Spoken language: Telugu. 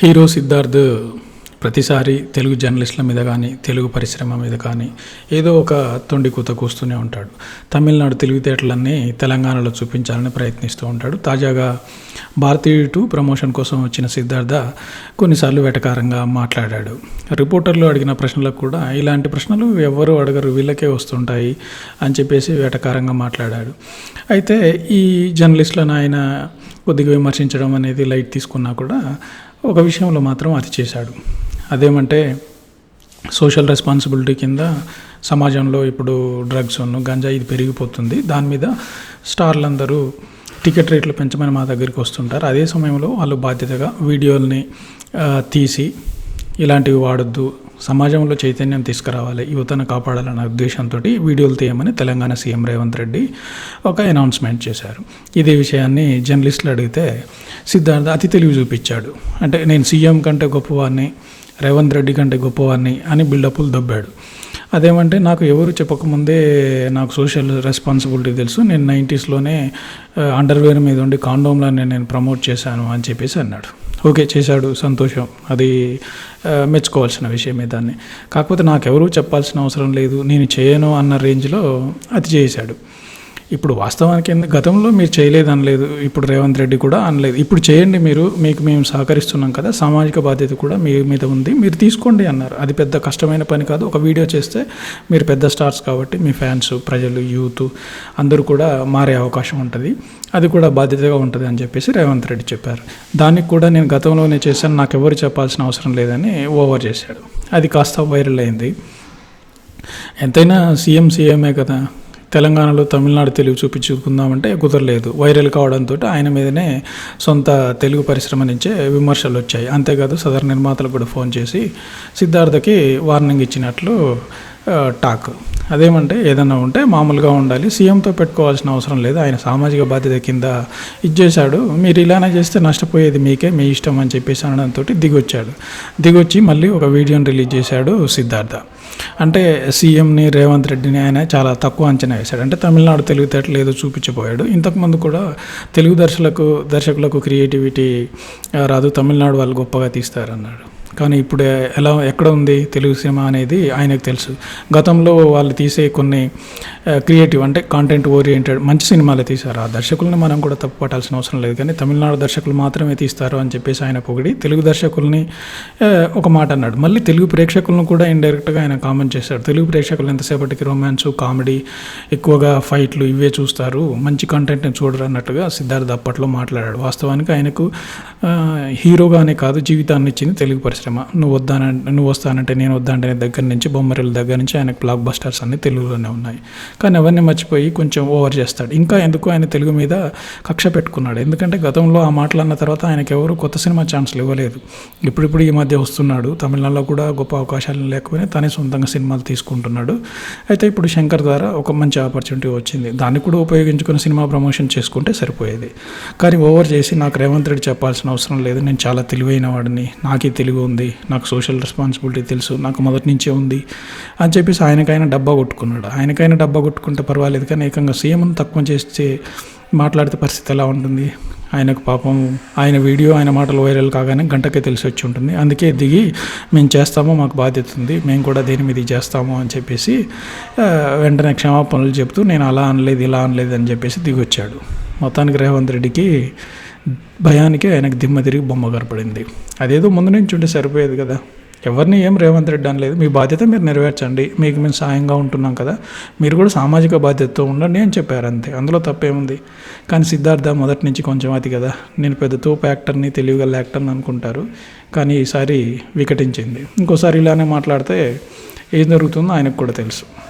హీరో సిద్ధార్థ్ ప్రతిసారి తెలుగు జర్నలిస్టుల మీద కానీ తెలుగు పరిశ్రమ మీద కానీ ఏదో ఒక తొండి కూత కూస్తూనే ఉంటాడు. తమిళనాడు తెలివితేటలన్నీ తెలంగాణలో చూపించాలని ప్రయత్నిస్తూ ఉంటాడు. తాజాగా భారతీయు టూ ప్రమోషన్ కోసం వచ్చిన సిద్ధార్థ కొన్నిసార్లు వెటకారంగా మాట్లాడాడు. రిపోర్టర్లు అడిగిన ప్రశ్నలకు కూడా ఇలాంటి ప్రశ్నలు ఎవరు అడగరు వీళ్ళకే వస్తుంటాయి అని చెప్పేసి వెటకారంగా మాట్లాడాడు. అయితే ఈ జర్నలిస్టులను ఆయన కొద్దిగా విమర్శించడం అనేది లైట్ తీసుకున్నా కూడా ఒక విషయంలో మాత్రం అది చేశాడు. అదేమంటే సోషల్ రెస్పాన్సిబిలిటీ కింద సమాజంలో ఇప్పుడు డ్రగ్స్ ఉన్న గంజా ఇది పెరిగిపోతుంది. దాని మీద స్టార్లందరూ టికెట్ రేట్లు పెంచమని మా దగ్గరికి వస్తుంటారు. అదే సమయంలో వాళ్ళు బాధ్యతగా వీడియోల్ని తీసి ఇలాంటివి వాడొద్దు సమాజంలో చైతన్యం తీసుకురావాలి యువతను కాపాడాలన్న ఉద్దేశంతో వీడియోలు తీయమని తెలంగాణ సీఎం రేవంత్ రెడ్డి ఒక అనౌన్స్మెంట్ చేశారు. ఇదే విషయాన్ని జర్నలిస్టులు అడిగితే సిద్ధార్థ అతి తెలివి చూపించాడు. అంటే నేను సీఎం కంటే గొప్పవాడిని రేవంత్ రెడ్డి కంటే గొప్పవాడిని అని బిల్డప్లు దొబ్బాడు. అదేమంటే నాకు ఎవరు చెప్పకముందే నాకు సోషల్ రెస్పాన్సిబిలిటీ తెలుసు నేను నైంటీస్లోనే అండర్వేర్ మీద ఉండి కాండోమ్లని నేను ప్రమోట్ చేశాను అని చెప్పేసి అన్నాడు. ఓకే చేశాడు. సంతోషం. అది మెచ్చుకోవాల్సిన విషయమే దాన్ని. కాకపోతే నాకెవరూ చెప్పాల్సిన అవసరం లేదు. నేను చేయను అన్న రేంజ్లో అది చేశాడు. ఇప్పుడు వాస్తవానికి ఏంది, గతంలో మీరు చేయలేదు అనలేదు. ఇప్పుడు రేవంత్ రెడ్డి కూడా అనలేదు. ఇప్పుడు చేయండి మీరు. మీకు మేము సహకరిస్తున్నాం కదా. సామాజిక బాధ్యత కూడా మీ మీద ఉంది. మీరు తీసుకోండి అన్నారు. అది పెద్ద కష్టమైన పని కాదు. ఒక వీడియో చేస్తే మీరు పెద్ద స్టార్స్ కాబట్టి మీ ఫ్యాన్స్ ప్రజలు యూత్ అందరూ కూడా మారే అవకాశం ఉంటుంది. అది కూడా బాధ్యతగా ఉంటుంది అని చెప్పేసి రేవంత్ రెడ్డి చెప్పారు. దానికి కూడా నేను గతంలోనే చేశాను. నాకు ఎవరు చెప్పాల్సిన అవసరం లేదని ఓవర్ చేశాడు. అది కాస్త వైరల్ అయింది. ఎంతైనా సీఎం సీఎంఏ కదా. తెలంగాణలో తమిళనాడు తెలుగు చూపించుకుందామంటే కుదరలేదు. వైరల్ కావడంతో ఆయన మీదనే సొంత తెలుగు పరిశ్రమ నుంచే విమర్శలు వచ్చాయి. అంతేకాదు సదర్ నిర్మాతలకు కూడా ఫోన్ చేసి సిద్ధార్థకి వార్నింగ్ ఇచ్చినట్లు టాక్. అదేమంటే ఏదన్నా ఉంటే మామూలుగా ఉండాలి. సీఎంతో పెట్టుకోవాల్సిన అవసరం లేదు. ఆయన సామాజిక బాధ్యత కింద ఇచ్చేశాడు. మీరు ఇలానే చేస్తే నష్టపోయేది మీకే మీ ఇష్టం అని చెప్పేసి అనడంతో దిగొచ్చాడు. దిగొచ్చి మళ్ళీ ఒక వీడియోని రిలీజ్ చేశాడు సిద్ధార్థ. అంటే సీఎంని రేవంత్ రెడ్డిని ఆయన చాలా తక్కువ అంచనా వేశాడు. అంటే తమిళనాడు తెలివితేటలు ఏదో చూపించిపోయాడు ఇంతకుముందు కూడా తెలుగు దర్శకులకు దర్శకులకు క్రియేటివిటీ రాదు. తమిళనాడు వాళ్ళు గొప్పగా తీస్తారన్నాడు. కానీ ఇప్పుడు ఎలా ఎక్కడ ఉంది తెలుగు సినిమా అనేది ఆయనకు తెలుసు. గతంలో వాళ్ళు తీసే కొన్ని క్రియేటివ్ అంటే కాంటెంట్ ఓరియంటెడ్ మంచి సినిమాలు తీశారు. ఆ దర్శకుల్ని మనం కూడా తప్పు పట్టాల్సిన అవసరం లేదు. కానీ తమిళనాడు దర్శకులు మాత్రమే తీస్తారు అని చెప్పేసి ఆయన పొగిడి తెలుగు దర్శకుల్ని ఒక మాట అన్నాడు. మళ్ళీ తెలుగు ప్రేక్షకులను కూడా ఇండైరెక్ట్గా ఆయన కామెంట్ చేశాడు. తెలుగు ప్రేక్షకులు ఎంతసేపటికి రొమాన్స్ కామెడీ ఎక్కువగా ఫైట్లు ఇవే చూస్తారు. మంచి కంటెంట్ని చూడరు అన్నట్టుగా సిద్ధార్థ్ అప్పట్లో మాట్లాడాడు. వాస్తవానికి ఆయనకు హీరోగానే కాదు జీవితాన్ని ఇచ్చింది తెలుగు పరిశ్రమ. నువ్వు వద్దానంటే నువ్వు వస్తానంటే నేను వద్దానంటే దగ్గర నుంచి బొమ్మరిల దగ్గర నుంచి ఆయనకు బ్లాక్ బస్టర్స్ అన్ని తెలుగులోనే ఉన్నాయి. కానీ అవన్నీ మర్చిపోయి కొంచెం ఓవర్ చేస్తాడు. ఇంకా ఎందుకు ఆయన తెలుగు మీద కక్ష పెట్టుకున్నాడు. ఎందుకంటే గతంలో ఆ మాటలు అన్న తర్వాత ఆయనకి ఎవరు కొత్త సినిమా ఛాన్స్లు ఇవ్వలేదు. ఇప్పుడిప్పుడు ఈ మధ్య వస్తున్నాడు. తమిళనాడులో కూడా గొప్ప అవకాశాలు లేకపోయినా తనే సొంతంగా సినిమాలు తీసుకుంటున్నాడు. అయితే ఇప్పుడు శంకర్ ద్వారా ఒక మంచి ఆపర్చునిటీ వచ్చింది. దాన్ని కూడా ఉపయోగించుకుని సినిమా ప్రమోషన్ చేసుకుంటే సరిపోయేది. కానీ ఓవర్ చేసి నాకు రేవంత్ రెడ్డి చెప్పాల్సిన అవసరం లేదు. నేను చాలా తెలివైన వాడిని. నాకే తెలుగు ఉంది. నాకు సోషల్ రెస్పాన్సిబిలిటీ తెలుసు. నాకు మొదటి నుంచే ఉంది. అని చెప్పేసి ఆయనకైనా డబ్బా కొట్టుకున్నాడు. ఆయనకైనా డబ్బా కొట్టుకుంటే పర్వాలేదు కానీ ఏకంగా సీఎంను తక్కువ చేస్తే మాట్లాడితే పరిస్థితి ఎలా ఉంటుంది? ఆయనకు పాపం ఆయన వీడియో ఆయన మాటలు వైరల్ కాగానే గంటకే తెలిసి వచ్చి ఉంటుంది. అందుకే దిగి మేము చేస్తాము మాకు బాధ్యత ఉంది. మేము కూడా దేని మీద చేస్తాము అని చెప్పేసి వెంటనే క్షమాపణలు చెప్తూ నేను అలా అనలేదు ఇలా అనలేదు అని చెప్పేసి దిగొచ్చాడు. మొత్తానికి రేవంత్ రెడ్డికి భయానికి ఆయనకు దిమ్మ తిరిగి బొమ్మ కనపడింది. అదేదో ముందు నుంచి ఉంటే సరిపోయేది కదా. ఎవరిని ఏం రేవంత్ రెడ్డి అనలేదు. మీ బాధ్యత మీరు నెరవేర్చండి. మీకు మేము సాయంగా ఉంటున్నాం కదా. మీరు కూడా సామాజిక బాధ్యతతో ఉండండి అని చెప్పారు అంతే. అందులో తప్పేముంది? కానీ సిద్ధార్థ మొదటి నుంచి కొంచెం అది కదా. నేను పెద్ద తోపు యాక్టర్ని తెలివిగల యాక్టర్ని అనుకుంటారు. కానీ ఈసారి వికటించింది. ఇంకోసారి ఇలానే మాట్లాడితే ఏం జరుగుతుందో ఆయనకు కూడా తెలుసు.